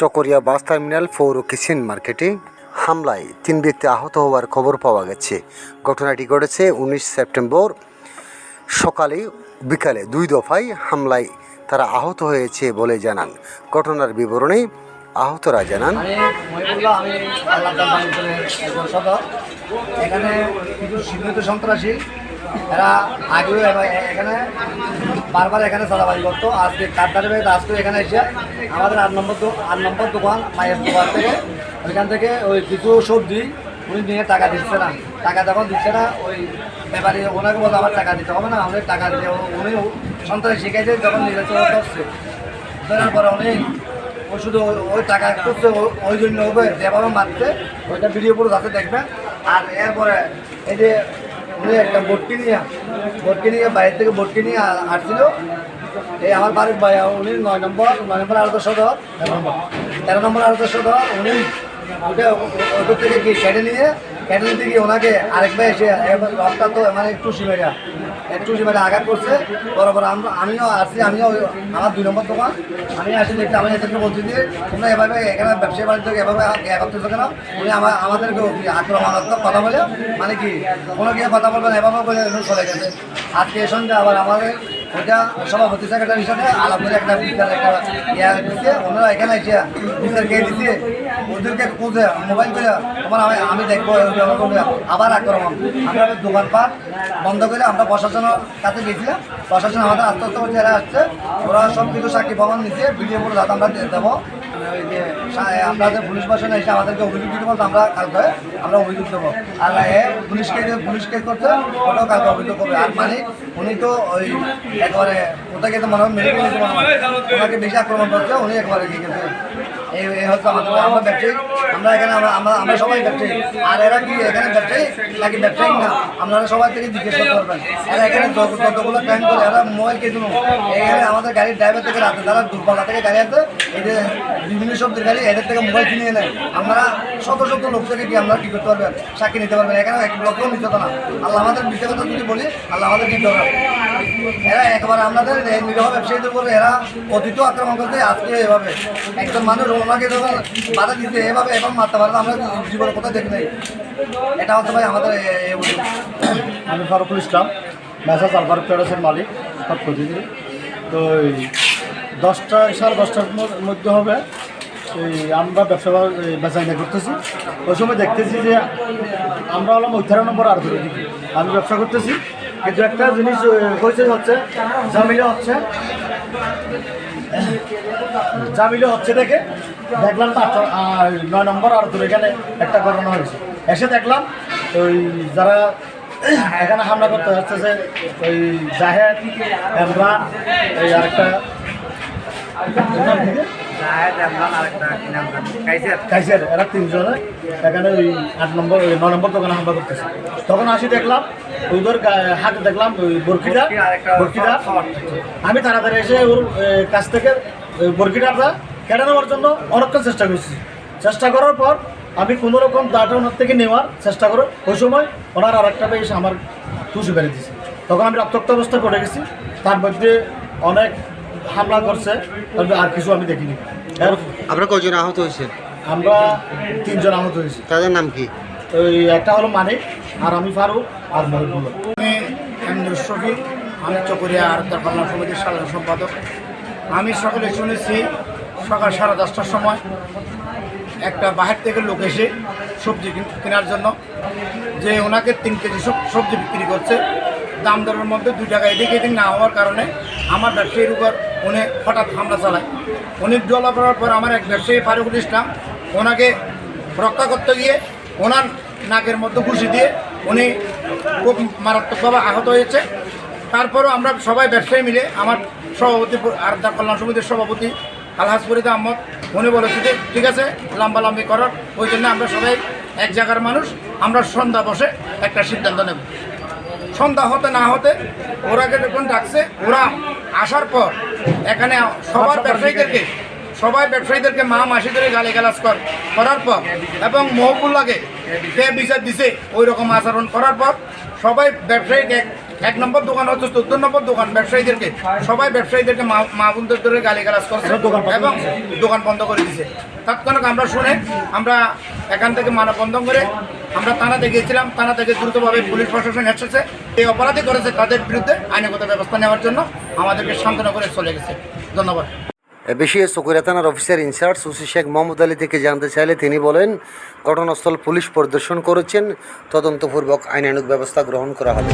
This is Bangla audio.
চকরিয়া বাস টার্মিনাল পৌর কিচেন মার্কেটে হামলায় তিন ব্যক্তি আহত হওয়ার খবর পাওয়া গেছে। ঘটনাটি ঘটেছে উনিশ সেপ্টেম্বর সকালে, বিকালে দুই দফায় হামলায় তারা আহত হয়েছে বলে জানান। ঘটনার বিবরণে আহতরা জানান এখানে কিছু সন্ত্রাসী এরা আগেও এখানে বারবার এখানে চাঁদাবাজি করতো। আজকে কাঠদারে বেড়ে আজকে এখানে এসে আমাদের আট নম্বর আট নম্বর দোকান, মায়ের দোকান থেকে, ওইখান থেকে ওই কিছু সবজি উনি নিয়ে টাকা দিচ্ছে না। টাকা যখন দিচ্ছে না, ওই ব্যাপারে ওনাকে বলতে আমার টাকা দিতে হবে না আমাদের টাকা দিতে উনি সন্ত্রাসী শিখাইছে, যখন নির্বাচন করছে ধরার পরে উনি ও শুধু ওই- ওই টাকা করছে ওই জন্য হবে যেভাবে মারছে। ওইটা ভিডিও পুরো যাতে দেখবেন। আর এরপরে এই যে উনি একটা বটকি নিয়ে বটকি নিয়ে বাইরের থেকে বটকি নিয়ে আসছিল। এই আমার বাড়ির ভাই উনি নয় নম্বর নয় নম্বর আড়ত সদর। তেরো নম্বর তেরো নম্বর আড়ত সদর, উনি ওটা ওদের থেকে কেটে নিয়ে নিতে গিয়ে ওনাকে আরেক ভাই এসে এবার রথটা তো মানে একটু সিমেরা একটু সিমেরা আঘাত করছে। বরাবর আমরা আমিও আসছি, আমিও আমার দুই নম্বর দোকান। আমি আসি দেখছি, আমি এদেরকে বলছি যে, তোমরা এভাবে এখানে ব্যবসায়ী বাণিজ্য এভাবে একত্রিত কেন? উনি আমার আমাদেরকে আক্রমণাত্মক কথা বলে? মানে কি, কোনো গিয়ে কথা বলবেন এভাবে বলে চলে গেছে। আজকে সন্ধ্যে আবার আমাদের ওইটা সভাপতি আলাপ করে একটা বিচার একটা ইয়ে দিচ্ছে ওনারা এখানে এসে বিচার খেয়ে দিচ্ছে ওদেরকে খুঁজে মোবাইল করে আমার আমি দেখব। আবার আক্রমণ। আমরা দোকানপাট বন্ধ করে আমরা প্রশাসনের কাছে গেছিলাম। প্রশাসন আমাদের আস্তে আস্তে করে আসছে। ওরা সব কিছু সাক্ষী ভবন নিচ্ছে ভিডিও করে আমরা দেবো। আমরা যে পুলিশ প্রশাসন এসে আমাদেরকে অভিযোগ দিতে বলতো, আমরা কালকে, আমরা অভিযোগ দেবো। আর পুলিশকে যে পুলিশ কেস করছে, ওটাও কালকে অভিযোগ করবে। আর মানে উনি তো ওই একবারে, ওটাকে তো মনে হয় মেডিকেল মনে ওনাকে বেশি আক্রমণ করছে, উনি একবারে গেছে। আমাদের আমরা আমরা এখানে আমরা আমরা সবাই ব্যবসায়ী। আর এরা কি, এখানে ব্যবসায়ী নাকি ব্যবসায়ী না? আপনারা সবাই জিজ্ঞেস করতে পারবেন। এরা এখানে যতগুলো প্ল্যান করে এরা মোবাইল কে দিল এখানে আমাদের গাড়ির ড্রাইভার থেকে রাতে যারা দুর্বলা থেকে গাড়ি এই যে বিভিন্ন শব্দের গাড়ি, এদের থেকে মোবাইল কিনে নেয় আমরা শত শত লোক থেকে কি আমরা কি করতে পারবেন? সাক্ষী নিতে পারবেন। এখানে এক লোকও নিতে না। আল্লাহ আমাদের মিথ্যে কথা যদি বলি, আল্লাহ আমাদের দিতে এরা একবার আমাদের নিরহ ব্যবসায়ীদের উপরে এরা অতীত আক্রমণ করতে আজকে এভাবে। একজন মানুষ ওনাকে যখন বাধা দিতে, এভাবে এবং মারতে পারে আমরা জীবনে কোথায় দেখি নাই। এটা হচ্ছে ভাই আমাদের। আমি ফারুকুল ইসলাম, মেসাজ আলফার প্যারাসের মালিক সব প্রতিদিন তো এই দশটা, সাড়ে দশটার মধ্যে হবে। এই আমরা ব্যবসা বেচাইনা করতেছি। ওই সময় দেখতেছি যে আমরা হলাম ওই নম্বর আর ধরে দিকে। আমি ব্যবসা করতেছি। কিন্তু একটা জিনিস হয়েছে হচ্ছে, জামিলে হচ্ছে। জামিলে হচ্ছে দেখে দেখলাম আহ, নয় নম্বর আর তোর এখানে একটা ঘটনা হয়েছে। এসে দেখলাম ওই যারা এখানে হামলা করতে আসতেছে ওই জাহেদ ইমরান এই আরেকটা? কাইসের। এরা তিনজনে। এখানে ওই আট নম্বর ওই নয় নম্বর দোকানে হামলা করতেছে। তখন আসি দেখলাম ওদের হাতে দেখলাম ওই বরকিটা বরকিটা আমি তাড়াতাড়ি এসে ওর কাছ থেকে বরকিটাটা কেটে নেওয়ার জন্য অনেকক্ষণ চেষ্টা করছি। চেষ্টা করার পর আমি কোনো রকম দাটা ওনার থেকে নেওয়ার চেষ্টা করো ওই সময় ওনার আর একটা এসে আমার তুষি বেড়ে দিয়েছে। তখন আমি রক্তাক্ত অবস্থায় পড়ে গেছি। তার মধ্যে অনেক হামলা করছে তবে আর কিছু আমি দেখিনি। আপনারা কজন আহত হয়েছে আমরা তিনজন আহত হয়েছি। তাদের নাম কি? ওই একটা হলো মানিক আর আমি ফারুক আর মহিবুল্লাহ আমি শফি আমি চকরিয়া আর তার কল্যাণ সমিতির সাধারণ সম্পাদক। আমি সকলে শুনেছি সকাল সাড়ে দশটার সময় একটা বাহির থেকে লোক এসে সবজি কিন- কেনার জন্য যে ওনাকে তিন কেজি সব সবজি বিক্রি করছে। দাম দরের মধ্যে দুই টাকা এদিক এদিক না হওয়ার কারণে আমার ব্যবসায়ীর উপর উনি হঠাৎ হামলা চালায়। উনি জলা পড়ার পর আমার এক ব্যবসায়ী ফারুকুল ইসলাম, ওনাকে রক্ষা করতে গিয়ে ওনার নাকের মধ্যে ঘুষি দিয়ে উনি খুব মারাত্মকভাবে আহত হয়েছে। তারপরও আমরা সবাই ব্যবসায়ী মিলে আমার সভাপতি আর্দার কল্যাণ সমিতির সভাপতি আলহাজ ফরিদা আহমদ উনি বলেছে যে ঠিক আছে লম্বালম্বি করার ওই জন্য আমরা সবাই এক জায়গার মানুষ আমরা সন্ধ্যা বসে একটা সিদ্ধান্ত নেব। সন্ধ্যা হতে না হতে ওরাকে যখন ডাকছে ওরা আসার পর এখানে সবার ব্যবসায়ীদেরকে সবাই ব্যবসায়ীদেরকে মা মাসিদেরকে গালি গালাজ কর করার পর এবং মহবুল্লাকে কে বিচার দিছে ওই রকম আচরণ করার পর সবাই ব্যবসায়ীকে এক নম্বর দোকান হচ্ছে চোদ্দ নম্বর দোকান ব্যবসায়ীদেরকে। সবাই ব্যবসায়ীদেরকে মা- বোনদের ধরে গালি গালাজ করছে দোকান এবং দোকান বন্ধ করে দিছে। তৎক্ষণাৎ আমরা শুনে আমরা এখান থেকে মানা বন্ধ করে আমরা থানাতে গিয়েছিলাম। থানা থেকে দ্রুতভাবে পুলিশ প্রশাসন এসেছে। এই অপরাধী করেছে তাদের বিরুদ্ধে আইনগত ব্যবস্থা নেওয়ার জন্য আমাদেরকে সান্ত্বনা করে চলে গেছে। ধন্যবাদ। এ বিষয়ে চকুরিয়া থানার officer in charge OC Sheikh Mohammad Ali থেকে জানতে চাইলে তিনি বলেন ঘটনাস্থল পুলিশ পরিদর্শন করেছেন। তদন্তপূর্বক আইনানুগ ব্যবস্থা গ্রহণ করা হবে।